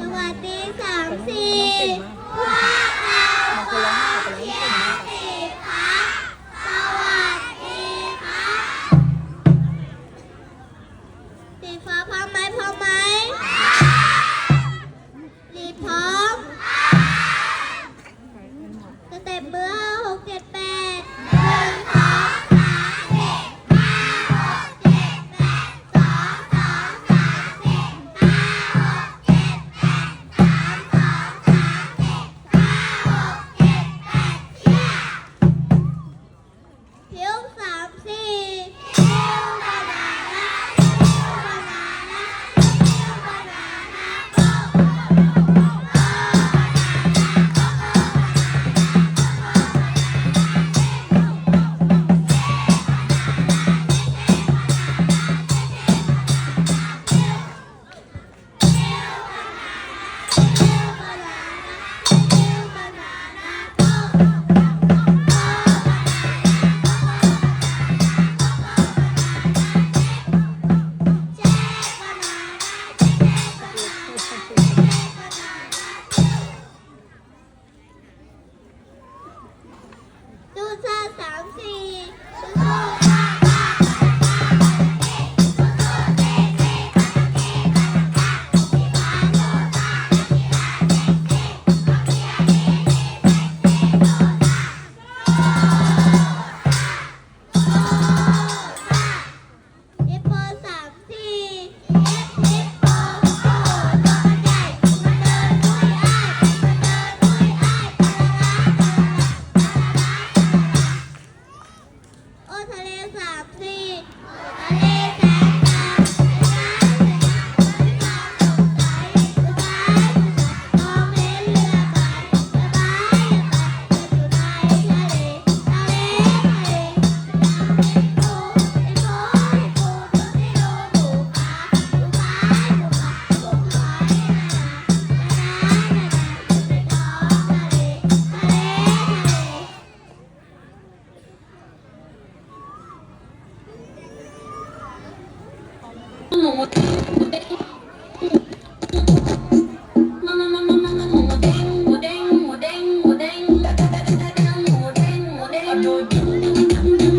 สวัสดีสามสี่พวกเรา do do do do do do